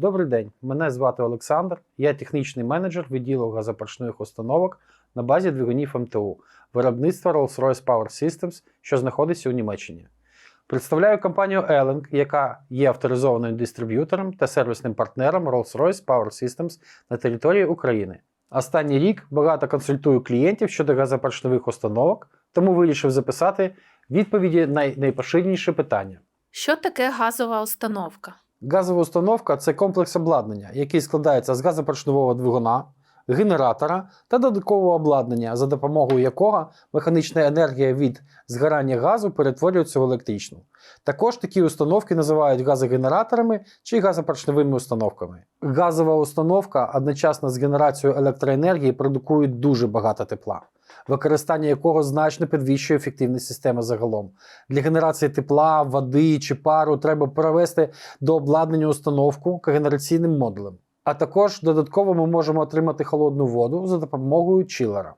Добрий день, мене звати Олександр. Я технічний менеджер відділу газопоршневих установок на базі двигунів МТУ виробництва Rolls-Royce Power Systems, що знаходиться у Німеччині. Представляю компанію Elling, яка є авторизованим дистриб'ютором та сервісним партнером Rolls-Royce Power Systems на території України. Останній рік багато консультую клієнтів щодо газопоршневих установок, тому вирішив записати відповіді на найпоширеніші питання. Що таке газова установка? Газова установка це комплекс обладнання, який складається з газопоршневого двигуна, генератора та додаткового обладнання, за допомогою якого механічна енергія від згорання газу перетворюється в електричну. Також такі установки називають газогенераторами чи газопоршневими установками. Газова установка одночасно з генерацією електроенергії продукує дуже багато тепла, використання якого значно підвищує ефективність системи загалом. Для генерації тепла, води чи пару треба провести до обладнання установку когенераційним модулем. А також додатково ми можемо отримати холодну воду за допомогою чилера.